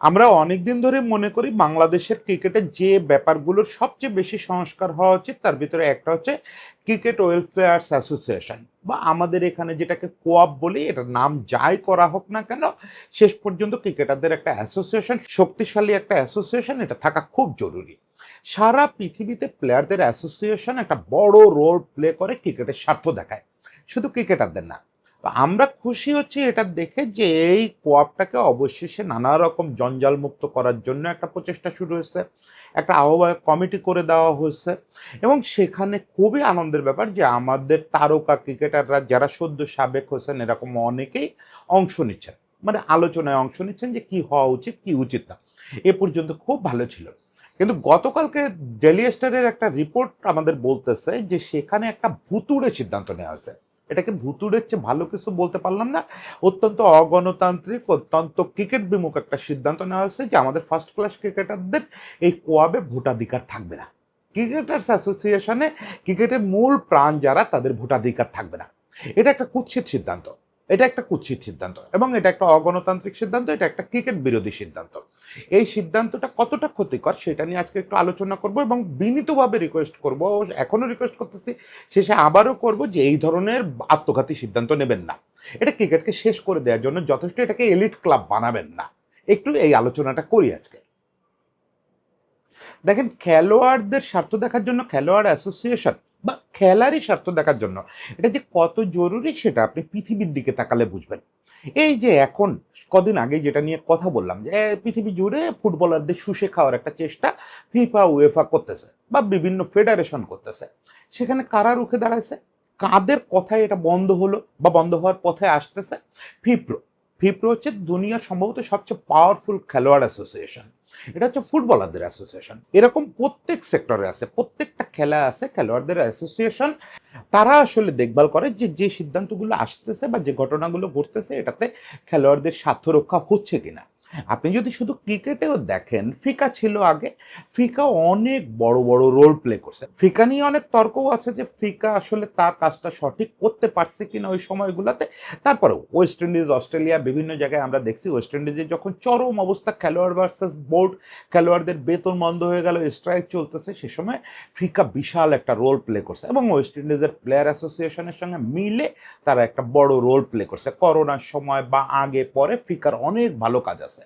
আমরা অনেকদিন ধরে মনে করি বাংলাদেশের ক্রিকেটের যে ব্যাপারগুলোর সবচেয়ে বেশি সংস্কার হওয়া উচিত, তার ভিতরে একটা হচ্ছে ক্রিকেট ওয়েলফেয়ার্স অ্যাসোসিয়েশন বা আমাদের এখানে যেটাকে কোয়াপ বলি, এটার নাম যাই করা হোক না কেন, শেষ পর্যন্ত ক্রিকেটারদের একটা অ্যাসোসিয়েশন, শক্তিশালী একটা অ্যাসোসিয়েশন, এটা থাকা খুব জরুরি। সারা পৃথিবীতে প্লেয়ারদের অ্যাসোসিয়েশন একটা বড় রোল প্লে করে ক্রিকেটের স্বার্থ দেখায়। শুধু ক্রিকেটারদের না আমরা খুশি হচ্ছি এটা দেখে যে এই কোয়াপটাকে অবশেষে নানা রকম জঞ্জাল মুক্ত করার জন্য একটা প্রচেষ্টা শুরু হয়েছে, একটা আহ্বায়ক কমিটি করে দেওয়া হয়েছে এবং সেখানে খুবই আনন্দের ব্যাপার যে আমাদের তারকা ক্রিকেটাররা যারা সদ্য সাবেক হয়েছেন এরকম অনেকেই অংশ নিচ্ছেন মানে আলোচনায় অংশ নিচ্ছেন যে কি হওয়া উচিত, কি উচিত না। এ পর্যন্ত খুব ভালো ছিল। কিন্তু গতকালকে ডেলি স্টারের একটা রিপোর্ট আমাদের বলতেছে যে সেখানে একটা ভুতুড়ে সিদ্ধান্ত নেওয়া হয়েছে। এটাকে ভুতুড়ের চেয়ে ভালো কিছু বলতে পারলাম না। অত্যন্ত অগণতান্ত্রিক, অত্যন্ত ক্রিকেট বিমুখ একটা সিদ্ধান্ত নেওয়া হয়েছে যে আমাদের ফার্স্ট ক্লাস ক্রিকেটারদের এই কোয়াবে ভোটাধিকার থাকবে না। ক্রিকেটার্স অ্যাসোসিয়েশনে ক্রিকেটের মূল প্রাণ যারা, তাদের ভোটাধিকার থাকবে না। এটা একটা কুৎসিত সিদ্ধান্ত। এটা একটা কুৎসিত সিদ্ধান্ত এবং এটা একটা অগণতান্ত্রিক সিদ্ধান্ত, এটা একটা ক্রিকেট বিরোধী সিদ্ধান্ত। এই সিদ্ধান্তটা কতটা ক্ষতিকর সেটা নিয়ে আজকে একটু আলোচনা করব এবং বিনীতভাবে রিকোয়েস্ট করব। এখনও রিকোয়েস্ট করতেছি, শেষে আবারও করব যে এই ধরনের আত্মঘাতী সিদ্ধান্ত নেবেন না। এটা ক্রিকেটকে শেষ করে দেওয়ার জন্য যথেষ্ট এটাকে এলিট ক্লাব বানাবেন না। একটু এই আলোচনাটা করি আজকে। দেখেন, খেলোয়াড়দের স্বার্থ দেখার জন্য, খেলোয়াড় অ্যাসোসিয়েশন বা খেলারই স্বার্থ দেখার জন্য, এটা যে কত জরুরি সেটা আপনি পৃথিবীর দিকে তাকালে বুঝবেন। এই যে এখন কদিন আগে যেটা নিয়ে কথা বললাম যে পৃথিবী জুড়ে ফুটবলারদের শুষে খাওয়ার একটা চেষ্টা ফিফা, উয়েফা করতেছে বা বিভিন্ন ফেডারেশন করতেছে। সেখানে কারা রুখে দাঁড়াইছে? কাদের কথায় এটা বন্ধ হলো বা বন্ধ হওয়ার পথে আসতেছে? ফিপ্রো ফিপ্রো হচ্ছে দুনিয়ার সম্ভবত সবচেয়ে পাওয়ারফুল খেলোয়াড় অ্যাসোসিয়েশন এটা হচ্ছে ফুটবলারদের অ্যাসোসিয়েশন এরকম প্রত্যেক সেক্টরে আছে, প্রত্যেকটা খেলা আছে, খেলোয়াড়দের অ্যাসোসিয়েশন তারা আসলে দেখভাল করে যে যে সিদ্ধান্তগুলো আসতেছে বা যে ঘটনাগুলো ঘটতেছে, এটাতে খেলোয়াড়দের স্বার্থ রক্ষা হচ্ছে কিনা। আপনি যদি শুধু ক্রিকেটেও দেখেন, ফিকা ছিল আগে। ফিকা অনেক বড় বড় রোল প্লে করছে। ফিকা নিয়ে অনেক তর্কও আছে যে ফিকা আসলে তার কাজটা সঠিক করতে পারছে কিনা ওই সময়গুলোতে। তারপরে ওয়েস্ট ইন্ডিজ অস্ট্রেলিয়া বিভিন্ন জায়গায় আমরা দেখছি ওয়েস্ট ইন্ডিজে যখন চরম অবস্থা, খেলোয়াড় ভার্সেস বোর্ড খেলোয়াড়দের বেতন বন্ধ হয়ে গেল স্ট্রাইক চলতেছে, সে সময় ফিকা বিশাল একটা রোল প্লে করছে এবং ওয়েস্ট ইন্ডিজের প্লেয়ার অ্যাসোসিয়েশনের সঙ্গে মিলে তারা একটা বড় রোল প্লে করছে। করোনার সময় বা আগে, পরে ফিকার অনেক ভালো কাজ আছে।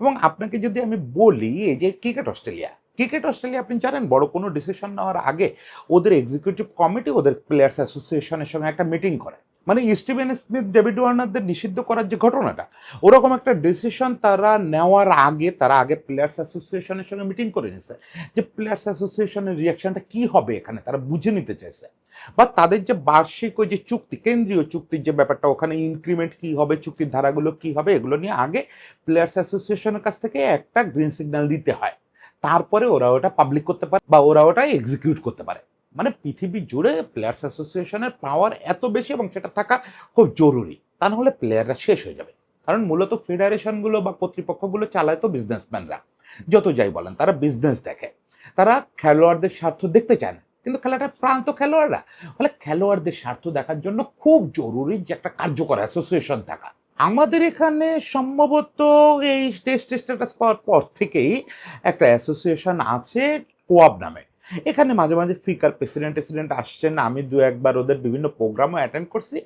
এবং আপনাকে যদি আমি বলি এই যে ক্রিকেট অস্ট্রেলিয়া ক্রিকেট অস্ট্রেলিয়া আপনি জানেন বড় কোনো ডিসিশন নেওয়ার আগে ওদের এক্সিকিউটিভ কমিটি ওদের প্লেয়ার্স অ্যাসোসিয়েশনের সঙ্গে একটা মিটিং করে। মানে স্টিভেন স্মিথ ডেভিড ওয়ার্নারদের নিষিদ্ধ করার যে ঘটনাটা, ওরকম একটা ডিসিশন তারা নেওয়ার আগে, তারা আগে প্লেয়ার্স অ্যাসোসিয়েশনের সঙ্গে মিটিং করে নিছে যে প্লেয়ার্স অ্যাসোসিয়েশনের রিয়াকশনটা কি হবে এখানে, তারা বুঝে নিতে চাইছে। বা তাদের যে বার্ষিক ওই যে চুক্তি, কেন্দ্রীয় চুক্তির যে ব্যাপারটা, ওখানে ইনক্রিমেন্ট কি হবে, চুক্তির ধারাগুলো কি হবে, এগুলো নিয়ে আগে প্লেয়ার্স অ্যাসোসিয়েশনের কাছ থেকে একটা গ্রিন সিগন্যাল দিতে হয়। তারপরে ওরা ওটা পাবলিক করতে পারে বা ওরা ওটা এক্সিকিউট করতে পারে। মানে পৃথিবী জুড়ে প্লেয়ার্স অ্যাসোসিয়েশনের পাওয়ার এত বেশি এবং সেটা থাকা খুব জরুরি। তা নাহলে প্লেয়াররা শেষ হয়ে যাবে। কারণ মূলত ফেডারেশনগুলো বা কর্তৃপক্ষগুলো চালায় তো বিজনেসম্যানরা যত যাই বলেন, তারা বিজনেস দেখে। তারা খেলোয়াড়দের স্বার্থ দেখতে চায় না। কিন্তু খেলাটা প্রান্ত খেলোয়াড়রা। ফলে খেলোয়াড়দের স্বার্থ দেখার জন্য খুব জরুরি যে একটা কার্যকর অ্যাসোসিয়েশন থাকা। আমাদের এখানে সম্ভবত এই টেস্ট স্ট্যাটাস পাওয়ার পর থেকেই একটা অ্যাসোসিয়েশন আছে কোয়াব নামে। এখানে মাঝে মাঝে ফিকার প্রেসিডেন্ট প্রেসিডেন্ট আসছেন, আমি দু একবার ওদের বিভিন্ন প্রোগ্রামও অ্যাটেন্ড করছি।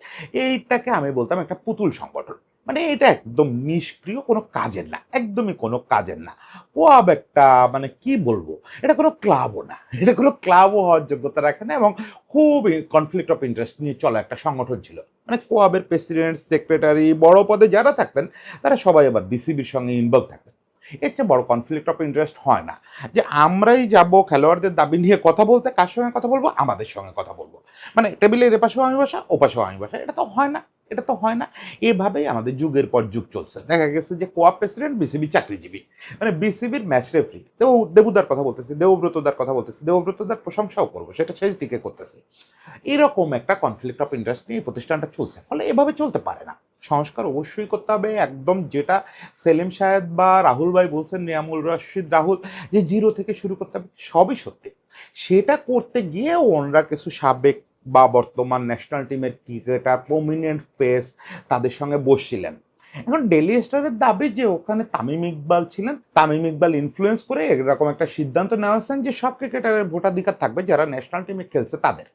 এইটাকে আমি বলতাম একটা পুতুল সংগঠন। মানে এটা একদম নিষ্ক্রিয় কোনো কাজের না, একদমই কোনো কাজের না। কোয়াব একটা মানে কি বলব, এটা কোনো ক্লাবও না। এটা কোনো ক্লাবও হওয়ার যোগ্যতা রাখে না এবং খুব কনফ্লিক্ট অফ ইন্টারেস্ট নিয়ে চলা একটা সংগঠন ছিল। মানে কোয়াবের প্রেসিডেন্ট সেক্রেটারি বড় পদে যারা থাকতেন, তারা সবাই আবার বিসিবির সঙ্গে ইনভলভ থাকতেন। এর চেয়ে বড় কনফ্লিক্ট অফ ইন্টারেস্ট হয় না। যে আমরাই যাব খেলোয়াড়দের দাবি নিয়ে কথা বলতে, কার সঙ্গে কথা বলব? আমাদের সঙ্গে কথা বলব। মানে টেবিলের এপাশেও আমি বসা, ওপাশেও আমি বসা। এটা তো হয় না, এটা তো হয় না। এভাবেই আমাদের যুগের পর যুগ চলছে। দেখা গেছে যে কোয়াপ প্রেসিডেন্ট, বিসিবি চাকরিজীবী। মানে বিসিবির ম্যাচ রেফারি দেব দেবুদার কথা বলতেছি দেবব্রতদার কথা বলতেছি দেবব্রতদার প্রশংসাও করব, সেটা শেষ দিকে করতেছে। এরকম একটা কনফ্লিক্ট অফ ইন্টারেস্ট নিয়ে প্রতিষ্ঠানটা চলছে। ফলে এভাবে চলতে পারে না। সংস্কার অবশ্যই করতে হবে। একদম যেটা সেলিম সাহেদ বা রাহুল ভাই বলছেন, নিয়ামুল রশিদ, রাহুল, যে জিরো থেকে শুরু করতে হবে, সবই সত্যি। সেটা করতে গিয়ে ওনরা কিছু সাবেক বা বর্তমান ন্যাশনাল টিমের ক্রিকেটার প্রমিনেন্ট ফেস তাদের সঙ্গে বসছিলেন। এখন ডেলি স্টারের দাবি যে ওখানে তামিম ইকবাল ছিলেন, তামিম ইকবাল ইনফ্লুয়েন্স করে এরকম একটা সিদ্ধান্ত নেওয়া হয়েছেন যে সব ক্রিকেটারের ভোটাধিকার থাকবে যারা ন্যাশনাল টিমে খেলছে তাদের।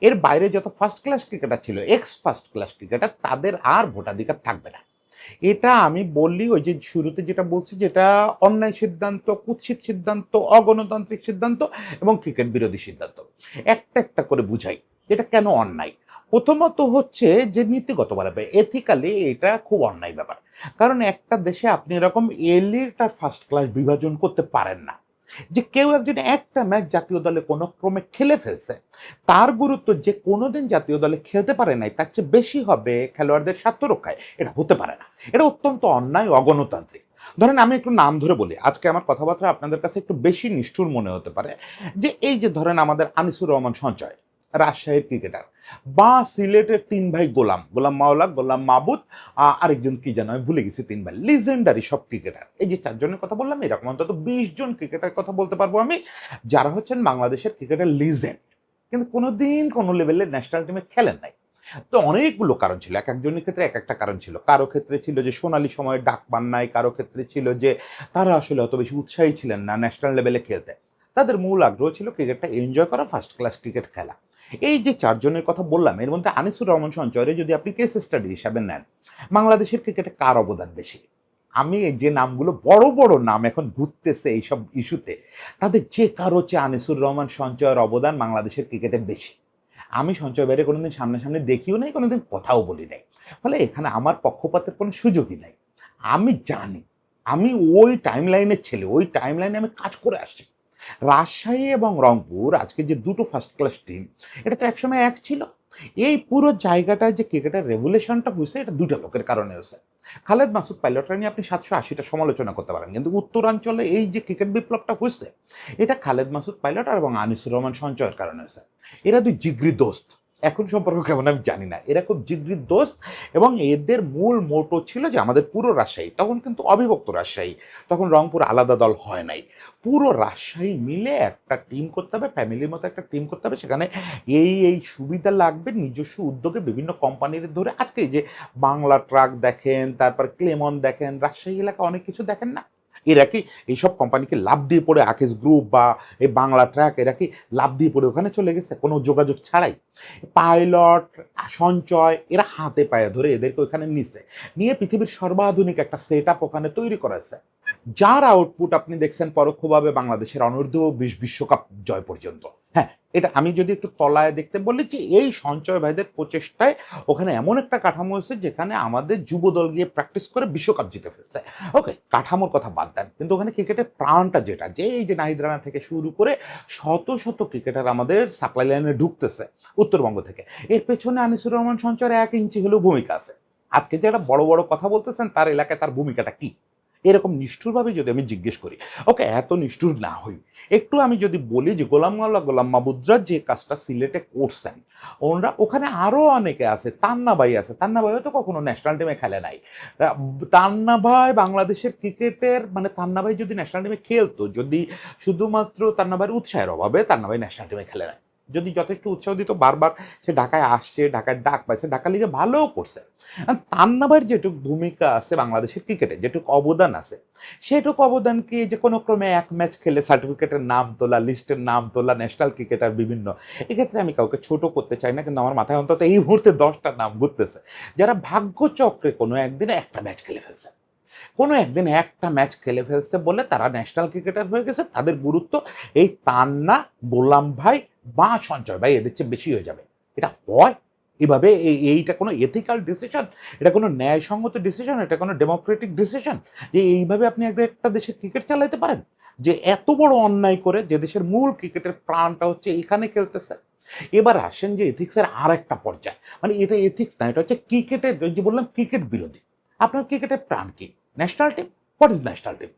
এর বাইরে যত ফার্স্ট ক্লাস ক্রিকেটার ছিল এক্স ফার্স্ট ক্লাস ক্রিকেটার তাদের আর ভোটাধিকার থাকবে না। এটা আমি বললি ওই যে শুরুতে যেটা বলছি, যেটা অন্যায় সিদ্ধান্ত, কুৎসিত সিদ্ধান্ত, অগণতান্ত্রিক সিদ্ধান্ত এবং ক্রিকেট বিরোধী সিদ্ধান্ত। একটা একটা করে বুঝাই এটা কেন অন্যায়? প্রথমত হচ্ছে যে নীতিগতভাবে এথিক্যালি এটা খুব অন্যায় ব্যাপার। কারণ একটা দেশে আপনি এরকম এলিট আর ফার্স্ট ক্লাস বিভাজন করতে পারেন না। যে কেউ একজন একটা ম্যাচ জাতীয় দলে কোনো ক্রমে খেলে ফেলছে, তার গুরুত্ব যে কোনোদিন জাতীয় দলে খেলতে পারে নাই, তার চেয়ে বেশি হবে খেলোয়াড়দের স্বার্থ রক্ষায় এটা হতে পারে না। এটা অত্যন্ত অন্যায় অগণতান্ত্রিক। ধরেন আমি একটু নাম ধরে বলি, আজকে আমার কথাবার্তা আপনাদের কাছে একটু বেশি নিষ্ঠুর মনে হতে পারে, যে এই যে ধরেন আমাদের আনিসুর রহমান সঞ্চয় রাজশাহীর ক্রিকেটার বা সিলেটের তিন ভাই গোলাম গোলাম মাওলা গোলাম মাবুদ আরেকজন কি জানো আমি ভুলে গেছি তিন ভাই লিজেন্ডারি সব ক্রিকেটার এই যে চারজনের কথা বললাম, এরকম অন্তত বিশ জন ক্রিকেটার কথা বলতে পারব আমি। যারা হচ্ছেন বাংলাদেশের ক্রিকেটের লিজেন্ড কিন্তু কোনোদিন কোনো লেভেলে ন্যাশনাল টিমে খেলেন নাই। তো অনেকগুলো কারণ ছিল, এক একজনের ক্ষেত্রে এক একটা কারণ ছিল। কারও ক্ষেত্রে ছিল যে সোনালি সময়ে ডাক পান নাই, কারও ক্ষেত্রে ছিল যে তারা আসলে অত বেশি উৎসাহী ছিলেন না ন্যাশনাল লেভেলে খেলতে। তাদের মূল আগ্রহ ছিল ক্রিকেটটা এনজয় করা ফার্স্ট ক্লাস ক্রিকেট খেলা। এই যে চারজনের কথা বললাম, এর মধ্যে আনিসুর রহমান সঞ্চয়ের যদি আপনি কেস স্টাডি হিসাবে নেন, বাংলাদেশের ক্রিকেটে কার অবদান বেশি? আমি যে নামগুলো বড় বড় নাম এখন ঘুরতেছে এইসব ইস্যুতে, তাদের যে কারও চেয়ে আনিসুর রহমান সঞ্চয়ের অবদান বাংলাদেশের ক্রিকেটে বেশি। আমি সঞ্চয় বাইরে কোনোদিন সামনাসামনি দেখিও নাই, কোনোদিন কথাও বলি নাই। ফলে এখানে আমার পক্ষপাতের কোনো সুযোগই নাই। আমি জানি, আমি ওই টাইম লাইনের ছেলে, ওই টাইম লাইনে আমি কাজ করে আসছি। রাজশাহী এবং রংপুর, আজকে যে দুটো ফার্স্ট ক্লাস টিম এটা তো একসময় এক ছিল। এই পুরো জায়গাটায় যে ক্রিকেটের রেভুলেশনটা হয়েছে, এটা দুটো লোকের কারণে হয়েছে। খালেদ মাসুদ পাইলটরা নিয়ে আপনি সাতশো আশিটা সমালোচনা করতে পারেন, কিন্তু উত্তরাঞ্চলে এই যে ক্রিকেট বিপ্লবটা হয়েছে, এটা খালেদ মাসুদ পাইলট এবং আনিসুর রহমান সঞ্চয়ের কারণে হয়েছে। এরা দুই জিগ্রি দোস্ত। এখন সম্পর্ক কেমন আমি জানি না। এরা খুব দোস্ত এবং এদের মূল মোটো ছিল যে আমাদের পুরো রাজশাহী। তখন কিন্তু অবিভক্ত রাজশাহী। তখন রংপুর আলাদা দল হয় নাই। পুরো রাজশাহী মিলে একটা টিম করতে হবে ফ্যামিলির মতো একটা টিম করতে হবে। সেখানে এই এই সুবিধা লাগবে নিজস্ব উদ্যোগে বিভিন্ন কোম্পানির ধরে। আজকে যে বাংলা ট্রাক দেখেন, তারপর ক্লেমন দেখেন, রাজশাহী এলাকা অনেক কিছু দেখেন না? এরা কি এইসব কোম্পানিকে লাভ দিয়ে পড়ে আকেশ গ্রুপ বা এই বাংলা ট্র্যাক এরা কি লাভ দিয়ে পড়ে ওখানে চলে গেছে? কোনো যোগাযোগ ছাড়াই? পাইলট সঞ্চয়, এরা হাতে পায়ে ধরে এদেরকে ওখানে নিছে। নিয়ে পৃথিবীর সর্বাধুনিক একটা সেট ওখানে তৈরি করেছে। যার আউটপুট আপনি দেখছেন পরোক্ষভাবে বাংলাদেশের অনূর্ধ্ব বিশ বিশ্বকাপ জয় পর্যন্ত। হ্যাঁ এটা আমি যদি একটু তলায় দেখতে বলি যে এই সঞ্চয় ভাইদের প্রচেষ্টায় ওখানে এমন একটা কাঠামো হয়েছে যেখানে আমাদের যুব দল গিয়ে প্র্যাকটিস করে বিশ্বকাপ জিতে ফেলছে। ওকে কাঠামোর কথা বাদ দেন। কিন্তু ওখানে ক্রিকেটের প্রাণটা যেটা, যে এই যে নাহিদ রানা থেকে শুরু করে শত শত ক্রিকেটার আমাদের সাপ্লাই লাইনে ঢুকতেছে উত্তরবঙ্গ থেকে। এর পেছনে আনিসুর রহমান সঞ্চয়ের এক ইঞ্চি হলেও ভূমিকা আছে। আজকে যারা বড় বড় কথা বলতেছেন, তার এলাকায় তার ভূমিকাটা কি? এরকম নিষ্ঠুরভাবে যদি আমি জিজ্ঞেস করি, ওকে, এত নিষ্ঠুর না হই। একটু আমি যদি বলি যে গোলাম মাল্লা, গোলাম মাবুদ্রা যে কাজটা সিলেটে করছেন, ওনারা ওখানে আরও অনেকে আছে, তান্না ভাই আছে। তান্না ভাইও তো কখনো ন্যাশনাল টিমে খেলে নাই। তান্না ভাই বাংলাদেশের ক্রিকেটের মানে তান্না ভাই যদি ন্যাশনাল টিমে খেলতো, যদি শুধুমাত্র তান্না ভাইয়ের উৎসাহের অভাবে তান্না ভাই ন্যাশনাল টিমে খেলে নাই। যদি যথেষ্ট উৎসাহ দিত, বারবার সে ঢাকায় আসছে, ঢাকায় ডাক পাইছে, ঢাকা লিগে ভালোও করছে। আর তান্না ভাইয়ের যেটুকু ভূমিকা আছে বাংলাদেশের ক্রিকেটে, যেটুক অবদান আছে, সেটুকু অবদানকে যে কোনো ক্রমে এক ম্যাচ খেলে সার্টিফিকেটের নাম তোলা, লিস্টের নাম তোলা, ন্যাশনাল ক্রিকেটার বিভিন্ন, এক্ষেত্রে আমি কাউকে ছোট করতে চাই না, কিন্তু আমার মাথায় অন্তত এই মুহূর্তে দশটা নাম ঘুরতেছে। যারা ভাগ্যচক্রে কোনো একদিনে একটা ম্যাচ খেলে ফেলছে, কোনো একদিন একটা ম্যাচ খেলে ফেলছে বলে তারা ন্যাশনাল ক্রিকেটার হয়ে গেছে, তাদের গুরুত্ব এই তান্না, গোলাম ভাই বা সঞ্চয় ভাই এদের চেয়ে বেশি হয়ে যাবে। এটা হয়। এভাবে এই- এইটা কোনো এথিক্যাল ডিসিশন এটা কোনো ন্যায়সঙ্গত ডিসিশন এটা কোনো ডেমোক্রেটিক ডিসিশন যে এইভাবে আপনি একটা দেশের ক্রিকেট চালাইতে পারেন? যে এত বড় অন্যায় করে যে দেশের মূল ক্রিকেটের প্রাণটা হচ্ছে এখানে খেলতেছে। এবার আসেন যে এথিক্সের আর একটা পর্যায়ে। মানে এটা এথিক্স না, এটা হচ্ছে ক্রিকেটের যে বললাম ক্রিকেট বিরোধী। আপনার ক্রিকেটের প্রাণ কি? National team what is national team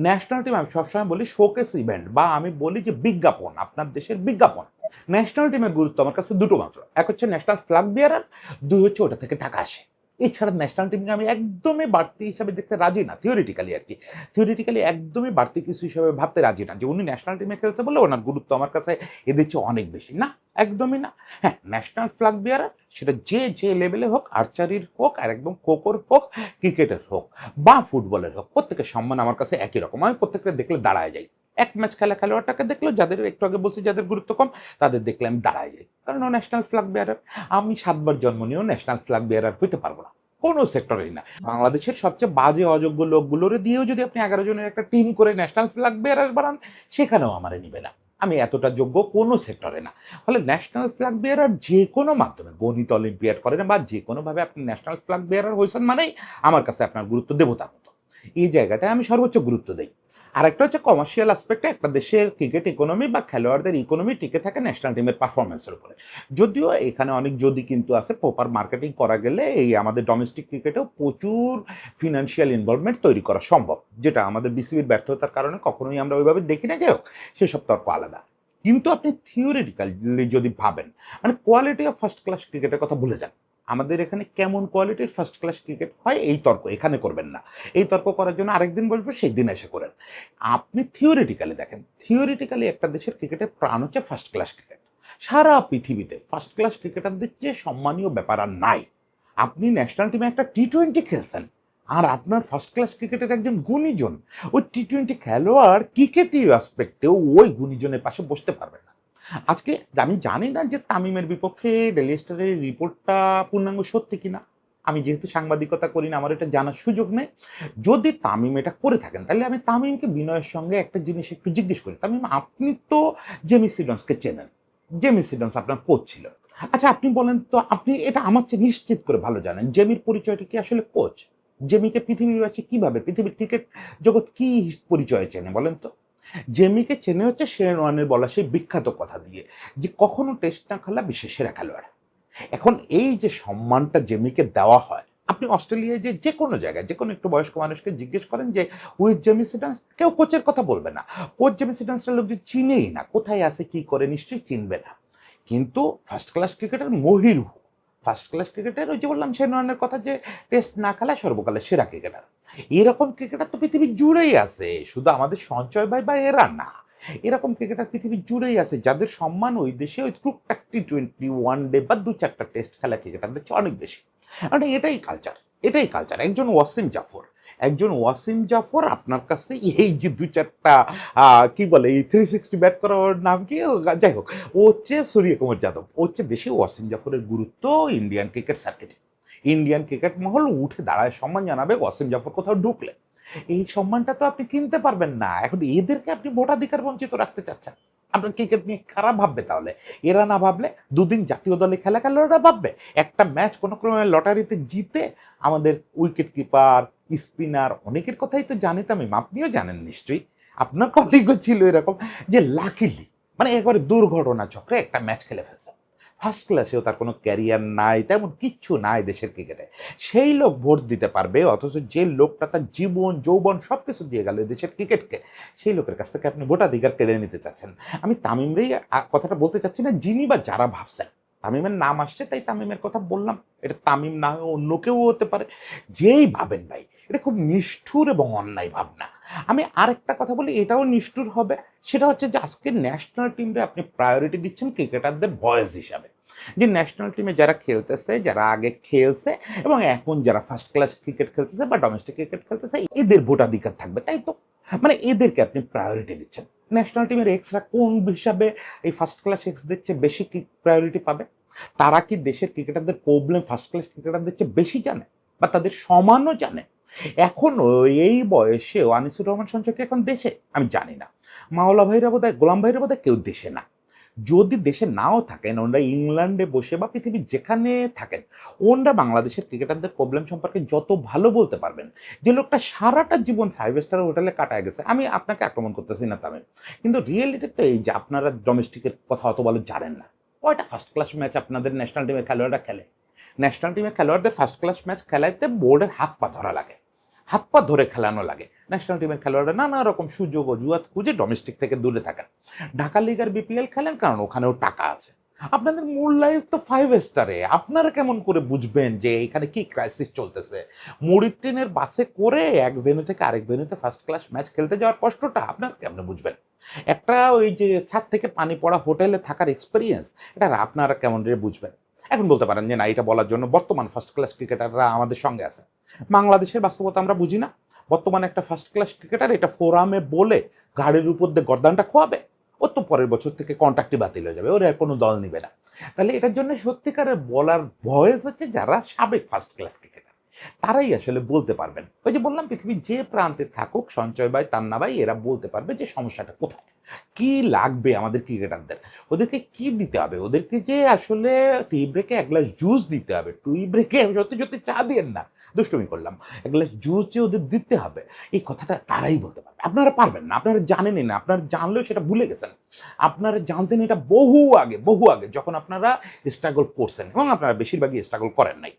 national team আমি সবসময় বলি শোকেস ইভেন্ট বা আমি বলি যে বিজ্ঞাপন, আপনার দেশের বিজ্ঞাপন। ন্যাশনাল টিমের গুরুত্ব আমার কাছে দুটো মাত্র। এক হচ্ছে ন্যাশনাল ফ্ল্যাগ বিয়ারার দুই হচ্ছে ওটা থেকে টাকা আসে। এছাড়া ন্যাশনাল টিমকে আমি একদমই বাড়তি হিসাবে দেখতে রাজি না থিওরিটিক্যালি আর কি। থিওরিটিক্যালি একদমই বাড়তি কিছু হিসাবে ভাবতে রাজি না যে উনি ন্যাশনাল টিমে খেলছে বলে ওনার গুরুত্ব আমার কাছে এদের চেয়ে অনেক বেশি। না, একদমই না। হ্যাঁ ন্যাশনাল ফ্ল্যাগ বিয়ারার সেটা যে যে লেভেলে হোক আর্চারির হোক আর একদম খোখোর হোক ক্রিকেটের হোক বা ফুটবলের হোক, প্রত্যেকের সম্মান আমার কাছে একই রকম। আমি প্রত্যেকটা দেখলে দাঁড়ায় যাই। এক ম্যাচ খেলা খেলোয়াড়টাকে দেখলেও যাদের একটু আগে বলছি যাদের গুরুত্ব কম, তাদের দেখলে আমি দাঁড়ায় যাই। কারণ ও ন্যাশনাল ফ্ল্যাগ বেয়ারার আমি সাতবার জন্ম নিয়েও ন্যাশনাল ফ্ল্যাগ বেয়ারার হইতে পারব না। কোনো সেক্টরেই না। বাংলাদেশের সবচেয়ে বাজে, অযোগ্য লোকগুলোরে দিয়েও যদি আপনি এগারো জনের একটা টিম করে ন্যাশনাল ফ্ল্যাগ বেয়ারার বানান, সেখানেও আমারে নিবে না। আমি এতটা যোগ্য কোনো সেক্টরে না। ফলে ন্যাশনাল ফ্ল্যাগ বেয়ারার যে কোনো মাধ্যমে, গণিত অলিম্পিয়াড করেন বা যে কোনোভাবে আপনি ন্যাশনাল ফ্ল্যাগ বেয়ারার হয়েছেন মানেই আমার কাছে আপনার গুরুত্ব দেবতার মতো। এই জায়গাটায় আমি সর্বোচ্চ গুরুত্ব দিই। আর একটা হচ্ছে কমার্শিয়াল অ্যাসপেক্টে একটা দেশের ক্রিকেট ইকোনমি বা খেলোয়াড়দের ইকোনমি টিকে থাকে ন্যাশনাল টিমের পারফরমেন্সের উপরে। যদিও এখানে অনেক যদি কিন্তু আছে প্রপার মার্কেটিং করা গেলে এই আমাদের ডোমেস্টিক ক্রিকেটেও প্রচুর ফিনান্সিয়াল ইনভলভমেন্ট তৈরি করা সম্ভব, যেটা আমাদের বিসিবির ব্যর্থতার কারণে কখনোই আমরা ওইভাবে দেখি না। হোক সেসব তর্ক আলাদা। কিন্তু আপনি থিওরিটিক্যালি যদি ভাবেন মানে কোয়ালিটি অফ ফার্স্ট ক্লাস ক্রিকেটের কথা ভুলে যান। আমাদের এখানে কেমন কোয়ালিটির ফার্স্ট ক্লাস ক্রিকেট হয়, এই তর্ক এখানে করবেন না। এই তর্ক করার জন্য আরেকদিন বলব সেই দিন এসে করেন। আপনি থিওরিটিক্যালি দেখেন থিওরিটিক্যালি একটা দেশের ক্রিকেটের প্রাণ হচ্ছে ফার্স্ট ক্লাস ক্রিকেট সারা পৃথিবীতে ফার্স্ট ক্লাস ক্রিকেটারদের চেয়ে সম্মানীয় ব্যাপার আর নাই। আপনি ন্যাশনাল টিমে একটা টি টোয়েন্টি খেলছেন, আর আপনার ফার্স্ট ক্লাস ক্রিকেটের একজন গুণীজন, ওই টি টোয়েন্টি খেলোয়াড় ক্রিকেটীয় অ্যাসপেক্টেও ওই গুণীজনের পাশে বসতে পারবে আজকে আমি জানি না যে তামিমের বিপক্ষে ডেলি স্টারের রিপোর্টটা পূর্ণাঙ্গ সত্যি কিনা। আমি যেহেতু সাংবাদিকতা করি না, আমার এটা জানার সুযোগ নেই। যদি তামিম এটা করে থাকেন, তাহলে আমি তামিমকে বিনয়ের সঙ্গে একটা জিনিস একটু জিজ্ঞেস করি। তামিম, আপনি তো জেমি সিডন্সকে চেনেন। জেমি সিডন্স আপনার কোচ ছিল। আচ্ছা আপনি বলেন তো, আপনি এটা আমার চেয়ে নিশ্চিত করে ভালো জানেন। জেমির পরিচয়টা কি আসলে কোচ? জেমিকে পৃথিবীবাসী কীভাবে, পৃথিবীর ক্রিকেট জগৎ কি পরিচয় চেনে বলেন তো? জেমিকে চেনে হচ্ছে শেন ওয়ানের বলা সেই বিখ্যাত কথা দিয়ে যে কখনো টেস্ট না খেলা বিশ্বের সেরা খেলোয়াড়। এখন এই যে সম্মানটা জেমিকে দেওয়া হয়, আপনি অস্ট্রেলিয়ায় যে যে কোনো জায়গায়, যে কোনো একটু বয়স্ক মানুষকে জিজ্ঞেস করেন যে, উইথ জেমি সিডান্স? কেউ কোচের কথা বলবে না। কোচ জেমি সিডান্সটা লোক যে চিনেই না, কোথায় আছে, কি করে, নিশ্চয়ই চিনবে না। কিন্তু ফার্স্ট ক্লাস ক্রিকেটার মহিরু ফার্স্ট ক্লাস ক্রিকেটার ওই যে বললাম সেনওয়ানের কথা যে টেস্ট না খেলা সর্বকালের সেরা ক্রিকেটার এরকম ক্রিকেটার তো পৃথিবী জুড়েই আছে, শুধু আমাদের সঞ্চয় ভাই বা এরা না। এরকম ক্রিকেটার পৃথিবী জুড়েই আছে, যাদের সম্মান ওই দেশে, ওই টুকটাক টি টোয়েন্টি ওয়ান ডে বা দু চারটা টেস্ট খেলা ক্রিকেটারদের চেয়ে অনেক বেশি। মানে এটাই কালচার এটাই কালচার একজন ওয়াসিম জাফর একজন ওয়াসিম জাফর আপনার কাছে এই যে দু চারটা কি বলে, এই থ্রি সিক্সটি ব্যাট করার নাম কি? যাই হোক, ও হচ্ছে সূর্য কুমার যাদব। ও হচ্ছে বেশি ওয়াসিম জাফরের গুরুত্ব ইন্ডিয়ান ক্রিকেট সার্কিটে ইন্ডিয়ান ক্রিকেট মহল উঠে দাঁড়ায়, সম্মান জানাবে ওয়াসিম জাফর কোথাও ঢুকলে। এই সম্মানটা তো আপনি কিনতে পারবেন না। এখন এদেরকে আপনি ভোটাধিকার বঞ্চিত রাখতে চাচ্ছেন। আপনার ক্রিকেট নিয়ে খারাপ ভাববে তাহলে। এরা না ভাবলে দুদিন জাতীয় দলে খেলা খেলোয়াড়রা ভাববে। একটা ম্যাচ কোনো ক্রমে লটারিতে জিতে আমাদের উইকেট কিপার স্পিনার, অনেকের কথাই তো জানি তামিম আপনিও জানেন নিশ্চয়ই। আপনার কলিগও ছিল এরকম যে লাকিলি মানে একবারে দুর্ঘটনা চক্রে একটা ম্যাচ খেলে ফেলছে। ফার্স্ট ক্লাসেও তার কোনো ক্যারিয়ার নাই, তেমন কিচ্ছু নাই দেশের ক্রিকেটে সেই লোক ভোট দিতে পারবে, অথচ যে লোকটা তার জীবন, যৌবন সব কিছু দিয়ে গেল দেশের ক্রিকেটকে সেই লোকের কাছ থেকে আপনি ভোটাধিকার কেড়ে নিতে চাচ্ছেন। আমি তামিমরেই কথাটা বলতে চাচ্ছি না, যিনি বা যারা ভাবছেন। তামিমের নাম আসছে, তাই তামিমের কথা বললাম। এটা তামিম না অন্য কেউ হতে পারে। যেই ভাবেন ভাই এটা খুব নিষ্ঠুর এবং অন্যায় ভাবনা। আমি আরেকটা কথা বলি, এটাও নিষ্ঠুর হবে। সেটা হচ্ছে যে আজকে ন্যাশনাল টিমরে আপনি প্রায়োরিটি দিচ্ছেন ক্রিকেটারদের বয়স হিসাবে। যে ন্যাশনাল টিমে যারা খেলতেছে, যারা আগে খেলছে এবং এখন যারা ফার্স্ট ক্লাস ক্রিকেট খেলতেছে বা ডোমেস্টিক ক্রিকেট খেলতেছে, এদের ভোটাধিকার থাকবে, তাই তো? মানে এদেরকে আপনি প্রায়োরিটি দিচ্ছেন। ন্যাশনাল টিমের এক্সরা কোন হিসাবে এই ফার্স্ট ক্লাস এক্স দিচ্ছে বেশি প্রায়োরিটি পাবে? তারা কি দেশের ক্রিকেটারদের প্রবলেম ফার্স্ট ক্লাস ক্রিকেটারদের চেয়ে বেশি জানে? বা তাদের সমানও জানে? এখনও এই বয়সেও আনিসুর রহমান সঞ্চয় এখন দেশে? আমি জানি না। মাওলা ভাইরা বোধহয়, গোলাম ভাইরা বোধহয় কেউ দেশে না। যদি দেশে নাও থাকেন, ওনারা ইংল্যান্ডে বসে বা পৃথিবীর যেখানে থাকেন, ওনারা বাংলাদেশের ক্রিকেটারদের প্রবলেম সম্পর্কে যত ভালো বলতে পারবেন। যে লোকটা সারাটা জীবন ফাইভ স্টার হোটেলে কাটায় গেছে, আমি আপনাকে আক্রমণ করতেছি না তামিম। কিন্তু রিয়েলিটি তো এই যে আপনারা ডোমেস্টিকের কথা অত ভালো জানেন না। কয়টা ফার্স্ট ক্লাস ম্যাচ আপনাদের ন্যাশনাল টিমের খেলোয়াড়রা খেলে? ন্যাশনাল টিমের খেলোয়াড়দের ফার্স্ট ক্লাস ম্যাচ খেলাইতে বোর্ডের হাত পা ধরা লাগে। হাত পা ধরে খেলানো লাগে। ন্যাশনাল টিমের খেলোয়াড়রা নানা রকম সুযোগ ও জুয়াত খুঁজে ডোমেস্টিক থেকে দূরে থাকেন। ঢাকা লিগ আর বিপিএল খেলেন কারণ ওখানেও টাকা আছে। আপনাদের মূল লাইফ তো ফাইভ স্টারে আপনারা কেমন করে বুঝবেন যে এখানে কি ক্রাইসিস চলতেছে? মুড়ির ট্রেনের বাসে করে এক ভেনু থেকে আরেক ভেনুতে ফার্স্ট ক্লাস ম্যাচ খেলতে যাওয়ার কষ্টটা আপনারা কেমন বুঝবেন? একটা ওই যে ছাদ থেকে পানি পড়া হোটেলে থাকার এক্সপিরিয়েন্স এটা আপনারা কেমন রে বুঝবেন? এখন বলতে পারেন যে না, এটা বলার জন্য বর্তমান ফার্স্ট ক্লাস ক্রিকেটাররা আমাদের সঙ্গে আছে। বাংলাদেশের বাস্তবতা আমরা বুঝি না। বর্তমানে একটা ফার্স্ট ক্লাস ক্রিকেটার এটা ফোরামে বলে গাড়ির উপর দিয়ে গরদানটা খোয়াবে ওর তো পরের বছর থেকে কন্ট্রাক্টই বাতিল হয়ে যাবে, ওরা আর কোনো দল নিবে না। তাহলে এটার জন্য সত্যিকারের বলার ভয়েস হচ্ছে যারা সাবেক ফার্স্ট ক্লাস ক্রিকেটার তারাই আসলে বলতে পারবেন। ওই যে বললাম, পৃথিবীর যে প্রান্তে থাকুক সঞ্চয় ভাই, তান্না ভাই, এরা বলতে পারবে যে সমস্যাটা কোথায়? কি লাগবে আমাদের ক্রিকেটারদের? ওদেরকে কি দিতে হবে? ওদেরকে যে আসলে টি ব্রেকে এক গ্লাস জুস দিতে হবে। টুই ব্রেকে সত্যি সত্যি চা দিয়েন না। দুষ্টুমি করলাম। এক গ্লাস জুস যে ওদের দিতে হবে, এই কথাটা তারাই বলতে পারবে। আপনারা পারবেন না, আপনারা জানেনই না, আপনারা জানলেও সেটা ভুলে গেছেন। আপনারা জানতেন এটা বহু আগে বহু আগে, যখন আপনারা স্ট্রাগল করছেন এবং আপনারা বেশিরভাগই স্ট্রাগল করেন নাই।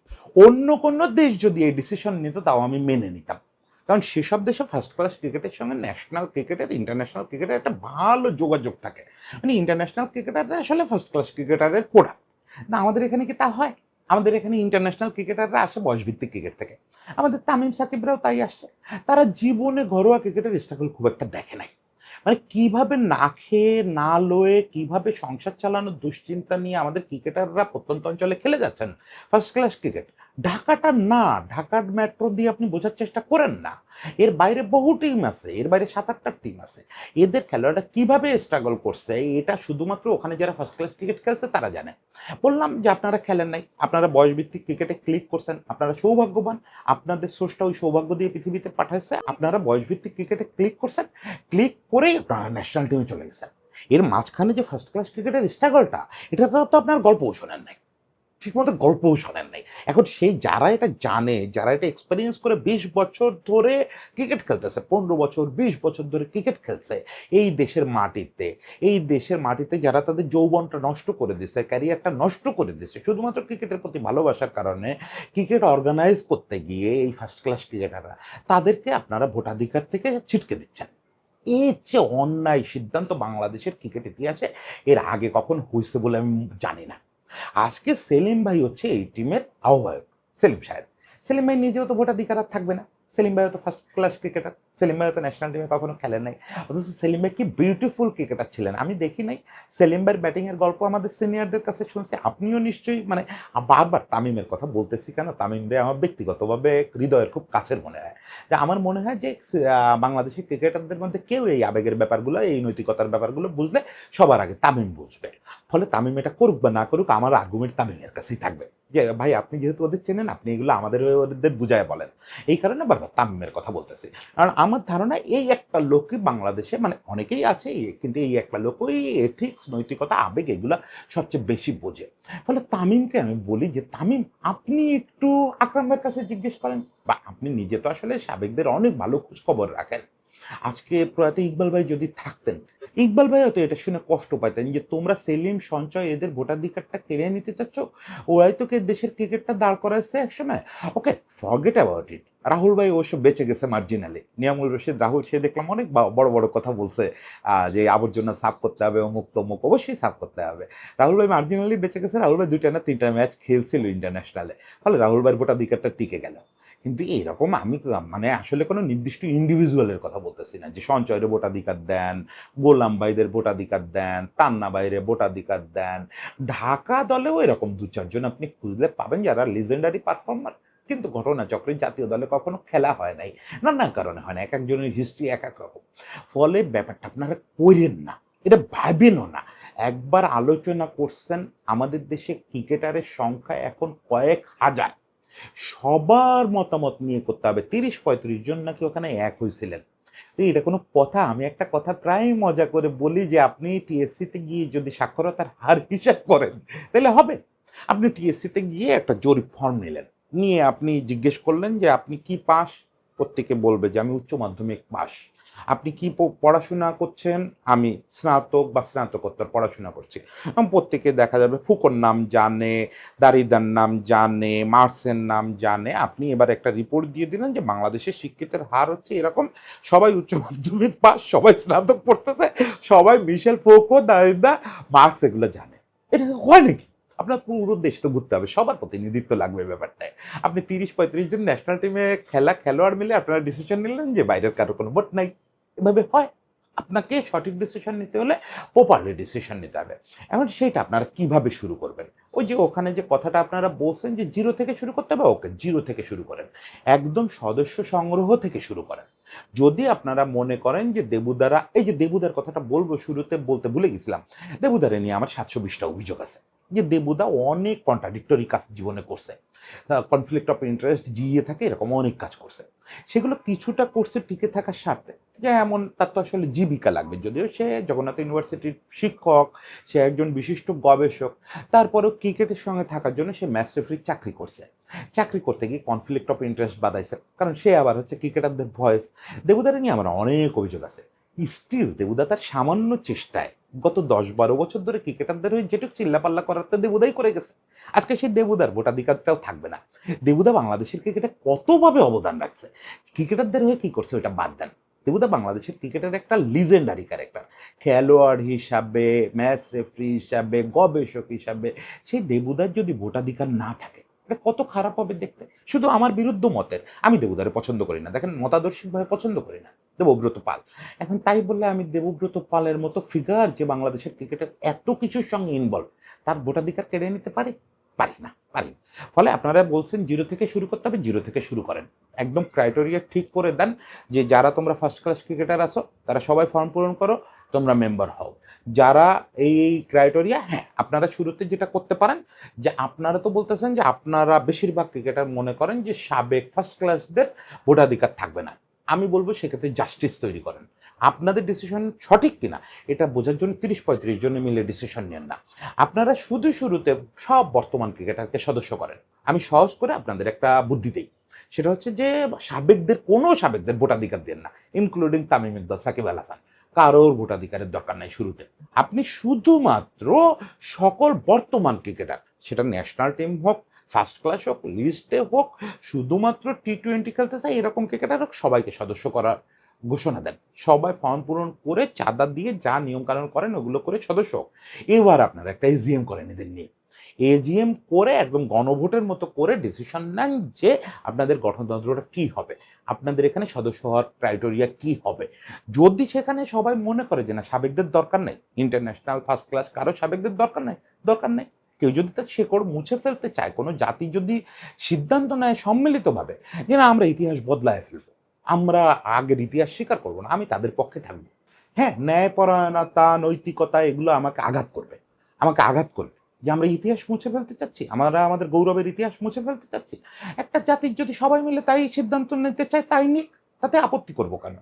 অন্য কোনো দেশ যদি এই ডিসিশন নিত, তাও আমি মেনে নিতাম। কারণ সেসব দেশে ফার্স্ট ক্লাস ক্রিকেটের সঙ্গে ন্যাশনাল ক্রিকেটের ইন্টারন্যাশনাল ক্রিকেটের একটা ভালো যোগাযোগ থাকে। মানে ইন্টারন্যাশনাল ক্রিকেটাররা আসলে ফার্স্ট ক্লাস ক্রিকেটারের প্রোডাক্ট না আমাদের এখানে কি তা হয়? আমাদের এখানে ইন্টারন্যাশনাল ক্রিকেটাররা আসে বয়সভিত্তিক ক্রিকেট থেকে। আমাদের তামিম সাকিবরাও তাই আসছে তারা জীবনে ঘরোয়া ক্রিকেটের স্ট্রাগল খুব একটা দেখে নাই। মানে কীভাবে না খেয়ে, না লয়ে, কীভাবে সংসার চালানোর দুশ্চিন্তা নিয়ে আমাদের ক্রিকেটাররা প্রত্যন্ত অঞ্চলে খেলে যাচ্ছেন? ফার্স্ট ক্লাস ক্রিকেট ঢাকাটা না, ঢাকার মেট্রো দিয়ে আপনি বোঝার চেষ্টা করেন না। এর বাইরে বহু টিম আছে, এর বাইরে সাত আটটা টিম আছে। এদের খেলোয়াড়রা কীভাবে স্ট্রাগল করছে, এটা শুধুমাত্র ওখানে যারা ফার্স্ট ক্লাস ক্রিকেট খেলছে তারা জানে। বললাম যে আপনারা খেলেন নাই, আপনারা বয়সভিত্তিক ক্রিকেটে ক্লিক করছেন, আপনারা সৌভাগ্যবান, আপনাদের সোর্সটা ওই সৌভাগ্য দিয়ে পৃথিবীতে পাঠাইছে, আপনারা বয়সভিত্তিক ক্রিকেটে ক্লিক করছেন ক্লিক করেই আপনারা ন্যাশনাল টিমে চলে গেছেন। এর মাঝখানে যে ফার্স্ট ক্লাস ক্রিকেটের স্ট্রাগলটা এটা তো আপনার গল্পও শোনেন নাই। ঠিকমতো গল্পও শোনেন নাই। এখন সেই যারা এটা জানে, যারা এটা এক্সপিরিয়েন্স করে বিশ বছর ধরে ক্রিকেট খেলতেছে, পনেরো বছর, বিশ বছর ধরে ক্রিকেট খেলছে, এই দেশের মাটিতে, এই দেশের মাটিতে যারা তাদের যৌবনটা নষ্ট করে দিছে ক্যারিয়ারটা নষ্ট করে দিছে, শুধুমাত্র ক্রিকেটের প্রতি ভালোবাসার কারণে ক্রিকেট অর্গানাইজ করতে গিয়ে এই ফার্স্ট ক্লাস ক্রিকেটাররা তাদেরকে আপনারা ভোটাধিকার থেকে ছিটকে দিচ্ছেন। এর চেয়ে অন্যায় সিদ্ধান্ত বাংলাদেশের ক্রিকেট ইতিহাসে এর আগে কখন হয়েছে বলে আমি জানি না। আজকে সেলিম ভাই হচ্ছে এই টিমের আহ্বায়ক, সেলিম সাহেব। সেলিম ভাই নিজেও তো ভোটাধিকার থাকবে না। সেলিম ভাই তো ফার্স্ট ক্লাস ক্রিকেটার সেলিম ভাইও তো ন্যাশনাল টিমে কখনো খেলেন নাই। অথচ সেলিম ভাই কি বিউটিফুল ক্রিকেটার ছিলেন। আমি দেখি নাই সেলিম ব্যাটিংয়ের গল্প আমাদের সিনিয়রদের কাছে শুনছি। আপনিও নিশ্চয়ই মানে বারবার তামিমের কথা বলতেছি কেন? তামিম ভাই আমার ব্যক্তিগতভাবে হৃদয়ের খুব কাছের মনে হয়। যে আমার মনে হয় যে বাংলাদেশের ক্রিকেটারদের মধ্যে কেউ এই আবেগের ব্যাপারগুলো, এই নৈতিকতার ব্যাপারগুলো বুঝলে সবার আগে তামিম বুঝবে। ফলে তামিম এটা করুক বা না করুক, আমার আর্গুমেন্ট তামিমের কাছেই থাকবে। যে, ভাই, আপনি যেহেতু ওদের চেনেন, আপনি এগুলো আমাদের, ওদের বুঝায় বলেন। এই কারণে বারবার তামিমের কথা বলতেছি। কারণ আমার ধারণা এই একটা লোকই বাংলাদেশে মানে অনেকেই আছে, কিন্তু এই একটা লোক ওই এথিক্স, নৈতিকতা, আবেগ এগুলা সবচেয়ে বেশি বোঝে। ফলে তামিমকে আমি বলি যে, তামিম, আপনি একটু আকরাম ভাইয়ের কাছে জিজ্ঞেস করেন। বা, আপনি নিজে তো আসলে সাবেকদের অনেক ভালো খোঁজ খবর রাখেন। আজকে প্রয়াত ইকবাল ভাই যদি থাকতেন, ইকবাল ভাই হয়তো এটা শুনে কষ্ট পাইতেন যে, তোমরা সেলিম, সঞ্চয়, এদের ভোটাধিকারটা কেড়ে নিতে চাচ্ছ? ওরাই তোকে দেশের ক্রিকেটটা দাঁড় করাইছে একসময় okay forget about it Rahul ভাই অবশ্য বেঁচে গেছে মার্জিনালি নিয়ামুল রশিদ, রাহুল, সে দেখলাম অনেক বড় বড় কথা বলছে যে আবর্জনা সাফ করতে হবে, অমুক তমুক, অবশ্যই সাফ করতে হবে। রাহুল ভাই মার্জিনালি বেঁচে গেছে, রাহুল ভাই দুইটা না তিনটা ম্যাচ খেলছিল ইন্টারন্যাশনালে ফলে রাহুল ভাইয়ের ভোটাধিকারটা টিকে গেল। কিন্তু এইরকম আমি মানে আসলে কোনো নির্দিষ্ট ইন্ডিভিজুয়ালের কথা বলতেছি না যে সঞ্চয়ের ভোটাধিকার দেন, গোলাম ভাইদের ভোটাধিকার দেন, তান্না বাইরে ভোটাধিকার দেন। ঢাকা দলেও এরকম দু চারজন আপনি খুঁজলে পাবেন যারা লিজেন্ডারি পারফর্মার কিন্তু ঘটনা চক্রে জাতীয় দলে কখনো খেলা হয় নাই। নানা কারণে হয় না এক একজনের হিস্ট্রি এক এক রকম। ফলে ব্যাপারটা আপনারা করেন না, এটা ভাবেনও না। একবার আলোচনা করছেন, আমাদের দেশে ক্রিকেটারের সংখ্যা এখন কয়েক হাজার। সবার মতামত নিয়ে করতে হবে, তিরিশ পঁয়ত্রিশ জন নাকি ওখানে এক হয়েছিলেন এটা কোনো কথা, আমি একটা কথা প্রায় মজা করে বলি যে আপনি টিএসসিতে গিয়ে যদি সাক্ষরতার হার হিসাব করেন, তাহলে হবে। আপনি টিএসসিতে গিয়ে একটা জরিপ ফর্ম নিলেন। নিয়ে আপনি জিজ্ঞেস করলেন যে আপনি কি পাস? প্রত্যেকে বলবে যে আমি উচ্চ মাধ্যমিক পাস। আপনি কি পড়াশোনা করছেন? আমি স্নাতক বা স্নাতকোত্তর পড়াশোনা করছি। প্রত্যেকে দেখা যাবে ফুকোর নাম জানে দারিদার নাম জানে মার্কসের নাম জানে। আপনি এবার একটা রিপোর্ট দিয়ে দিলেন যে বাংলাদেশের শিক্ষিতের হার হচ্ছে এরকম। সবাই উচ্চ মাধ্যমিক পাস, সবাই স্নাতক পড়তেছে, সবাই মিশেল, ফোকো, দারিদা মার্কস এগুলো জানে। এটা হয় নাকি? আপনার পুরো দেশ তো ঘুরতে হবে, সবার প্রতিনিধিত্ব লাগবে ব্যাপারটায়। আপনি তিরিশ, পঁয়ত্রিশ জন ন্যাশনাল টিমে খেলা, খেলোয়াড় মিলে আপনারা ডিসিশন নিলেন যে বাইরের কারও কোনো ভোট নাই। এভাবে হয়। আপনাকে সঠিক ডিসিশন নিতে হলে প্রপারলি ডিসিশন নিতে হবে। এখন সেইটা আপনারা কীভাবে শুরু করবেন? ওই যে ওখানে যে কথাটা আপনারা বলছেন যে জিরো থেকে শুরু করতে হবে, ওকে জিরো থেকে শুরু করেন। একদম সদস্য সংগ্রহ থেকে শুরু করেন। যদি আপনারা মনে করেন যে দেবুদারা, এই যে দেবুদার কথাটা বলব শুরুতে বলতে ভুলে গেছিলাম, দেবুদারে নিয়ে আমার সাতশো বিশটা অভিযোগ আছে। যে দেবুদা অনেক কন্ট্রাডিক্টরি কাজ জীবনে করছে। কনফ্লিক্ট অফ ইন্টারেস্ট জিয়ে থাকে, এরকম অনেক কাজ করছে। সেগুলো কিছুটা করছে টিকে থাকার স্বার্থে। যে এমন, তার তো আসলে জীবিকা লাগবে। যদিও সে জগন্নাথ ইউনিভার্সিটির শিক্ষক, সে একজন বিশিষ্ট গবেষক, তারপরেও ক্রিকেটের সঙ্গে থাকার জন্য সে ম্যাচ রেফারির চাকরি করছে। চাকরি করতে গিয়ে কনফ্লিক্ট অফ ইন্টারেস্ট বাদাইছে কারণ সে আবার হচ্ছে ক্রিকেটারদের ভয়েস দেবুদারে নিয়ে আমার অনেক অভিযোগ আছে। স্টিল দেবুদা তার সামান্য চেষ্টায়। গত দশ বারো বছর ধরে ক্রিকেটারদের হয়ে যেটুকু চিল্লাপাল্লা করার তো দেবুদাই করে গেছে। আজকে সেই দেবুদার ভোটাধিকারটাও থাকবে না। দেবুদা বাংলাদেশের ক্রিকেটে কতভাবে অবদান রাখছে? ক্রিকেটারদের হয়ে কি করছে ওটা বাদ দেন। দেবুদা বাংলাদেশের ক্রিকেটের একটা লিজেন্ডারি ক্যারেক্টার খেলোয়াড় হিসাবে ম্যাচ রেফারি হিসাবে, গবেষক হিসাবে, সেই দেবুদার যদি ভোটাধিকার না থাকে এটা কত খারাপ হবে দেখতে। শুধু আমার বিরুদ্ধ মতের। আমি দেবুদারে পছন্দ করি না। দেখেন মতাদর্শিকভাবে পছন্দ করি না। দেবব্রত পাল। এখন তাই বললে আমি দেবব্রত পালের মতো ফিগার যে বাংলাদেশের ক্রিকেটের এত কিছুর সঙ্গে ইনভলভ তার ভোটাধিকার কেড়ে নিতে পারি? পারি না, পারি। ফলে আপনারা বলছেন জিরো থেকে শুরু করতে হবে, জিরো থেকে শুরু করেন। একদম ক্রাইটেরিয়া ঠিক করে দেন যে যারা তোমরা ফার্স্ট ক্লাস ক্রিকেটার আসো তারা সবাই ফর্ম পূরণ করো। তোমরা মেম্বার হও। যারা এই এই ক্রাইটেরিয়া হ্যাঁ আপনারা শুরুতে যেটা করতে পারেন, যে আপনারা তো বলতেছেন যে আপনারা বেশিরভাগ ক্রিকেটার মনে করেন যে সাবেক ফার্স্ট ক্লাসদের ভোটাধিকার থাকবে না। আমি বলব সেক্ষেত্রে জাস্টিস তৈরি করেন। আপনাদের ডিসিশন সঠিক কিনা, এটা বোঝার জন্য তিরিশ পঁয়ত্রিশ জনে মিলে ডিসিশন নেন না। আপনারা শুধু শুরুতে সব বর্তমান ক্রিকেটারকে সদস্য করেন। আমি সহজ করে আপনাদের একটা বুদ্ধি দিই। সেটা হচ্ছে যে সাবেকদের, কোনো সাবেকদের ভোটাধিকার দেন না ইনক্লুডিং তামিম ইকবাল, সাকিব আল হাসান। কারোর ভোটাধিকারের দরকার নাই শুরুতে। আপনি শুধুমাত্র সকল বর্তমান ক্রিকেটার, সেটা ন্যাশনাল টিম হোক ফার্স্ট ক্লাস হোক লিস্টে হোক, শুধুমাত্র টি টোয়েন্টি খেলতে চাই, এরকম ক্রিকেটার হোক, সবাইকে সদস্য করার ঘোষণা দেন। সবাই ফর্ম পূরণ করে চাঁদা দিয়ে যা নিয়মকানুন করেন, ওগুলো করে সদস্য হোক। এবার আপনারা একটা এজিএম করেন এদের নিয়ে। এজিএম করে, একদম গণভোটের মতো করে ডিসিশন নেন যে আপনাদের গঠনতন্ত্রটা কি হবে, আপনাদের এখানে সদস্য হওয়ার ক্রাইটেরিয়া কি হবে। যদি সেখানে সবাই মনে করে যে না, সাবেকদের দরকার নেই ইন্টারন্যাশনাল ফার্স্ট ক্লাস কারও সাবেকদের দরকার নেই দরকার নেই। কেউ যদি তার শেকড় মুছে ফেলতে চায়, কোনো জাতি যদি সিদ্ধান্ত নেয় সম্মিলিতভাবে যে না, আমরা ইতিহাস বদলায় ফেলব, আমরা আগের ইতিহাস স্বীকার করব না, আমি তাদের পক্ষে থাকব। হ্যাঁ ন্যায়পরায়ণতা, নৈতিকতা, এগুলো আমাকে আঘাত করবে, আমাকে আঘাত করবে। যে আমরা ইতিহাস মুছে ফেলতে চাচ্ছি, আমরা আমাদের গৌরবের ইতিহাস মুছে ফেলতে চাচ্ছি, একটা জাতির যদি সবাই মিলে তাই সিদ্ধান্ত নিতে চায়, তাই নিক, তাতে আপত্তি করব কেন?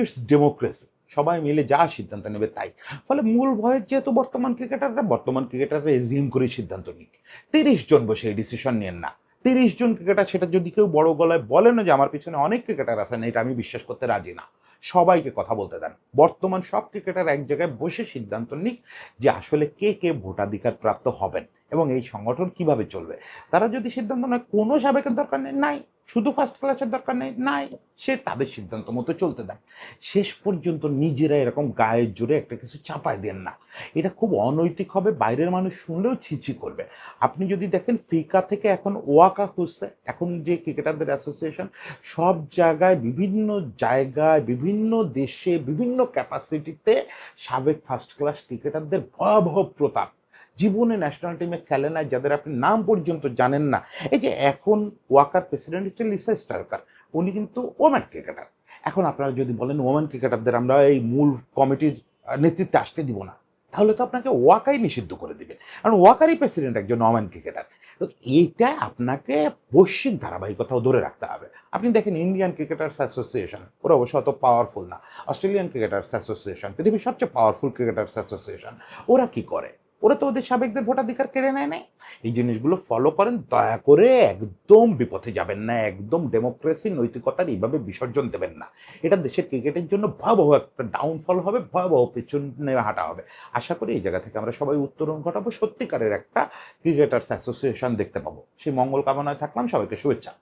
ইটস ডেমোক্রেসি সবাই মিলে যা সিদ্ধান্ত নেবে তাই। ফলে মূল ভয়ের যেহেতু বর্তমান ক্রিকেটাররা বর্তমান ক্রিকেটাররা এজিএম করে সিদ্ধান্ত নিক। তিরিশ জন বসে এই ডিসিশন নেন না। তিরিশ জন ক্রিকেটার, সেটা যদি কেউ বড় গলায় বলে না যে আমার পিছনে অনেক ক্রিকেটার আছেন, এটা আমি বিশ্বাস করতে রাজি না। সবাইকে কথা বলতে দেন। বর্তমান সব ক্রিকেটার এক জায়গায় বসে সিদ্ধান্ত নিক যে আসলে কে কে ভোটাধিকার প্রাপ্ত হবেন এবং এই সংগঠন কীভাবে চলবে। তারা যদি সিদ্ধান্ত নেয়, কোনো সাবেকের দরকার নেই, নাই। শুধু ফার্স্ট ক্লাসের দরকার নেই, নাই, সে তাদের সিদ্ধান্ত মতো চলতে দেন শেষ পর্যন্ত নিজেরা এরকম গায়ের জোরে একটা কিছু চাপায় দেন না। এটা খুব অনৈতিক হবে, বাইরের মানুষ শুনলেও ছিছি করবে। আপনি যদি দেখেন, ফিকা থেকে এখন ওয়াকা খুঁজছে, এখন যে ক্রিকেটারদের অ্যাসোসিয়েশন সব জায়গায় বিভিন্ন জায়গায়, বিভিন্ন দেশে, বিভিন্ন ক্যাপাসিটিতে সাবেক ফার্স্ট ক্লাস ক্রিকেটারদের ভয়াবহ প্রতাপ। জীবনে ন্যাশনাল টিমে খেলে না, যাদের আপনি নাম পর্যন্ত জানেন না। এই যে এখন ওয়াকার প্রেসিডেন্ট হচ্ছে লিসা স্টার্কার। উনি কিন্তু ওম্যান ক্রিকেটার এখন আপনারা যদি বলেন ওম্যান ক্রিকেটারদের আমরা এই মূল কমিটির নেতৃত্বে আসতে দিব না, তাহলে তো আপনাকে ওয়াকাই নিষিদ্ধ করে দেবে। কারণ ওয়াকারই প্রেসিডেন্ট একজন ওম্যান ক্রিকেটার তো এইটা আপনাকে বৈশ্বিক ধারাবাহিকতাও ধরে রাখতে হবে। আপনি দেখেন ইন্ডিয়ান ক্রিকেটার্স অ্যাসোসিয়েশন ওরা অবশ্য অত পাওয়ারফুল না। অস্ট্রেলিয়ান ক্রিকেটার্স অ্যাসোসিয়েশন পৃথিবীর সবচেয়ে পাওয়ারফুল ক্রিকেটার্স অ্যাসোসিয়েশন ওরা কি করে? ওরা তো ওদের সাবেকদের ভোটাধিকার কেড়ে নেয় নাই। এই জিনিসগুলো ফলো করেন, দয়া করে একদম বিপথে যাবেন না, একদম ডেমোক্রেসি নৈতিকতার এইভাবে বিসর্জন দেবেন না। এটা দেশের ক্রিকেটের জন্য ভয়াবহ একটা ডাউনফল হবে, ভয়াবহ পেছনে হাঁটা হবে। আশা করি এই জায়গা থেকে আমরা সবাই উত্তরণ ঘটাবো, সত্যিকারের একটা ক্রিকেটার্স অ্যাসোসিয়েশন দেখতে পাবো। সেই মঙ্গল কামনায় থাকলাম, সবাইকে শুভেচ্ছা।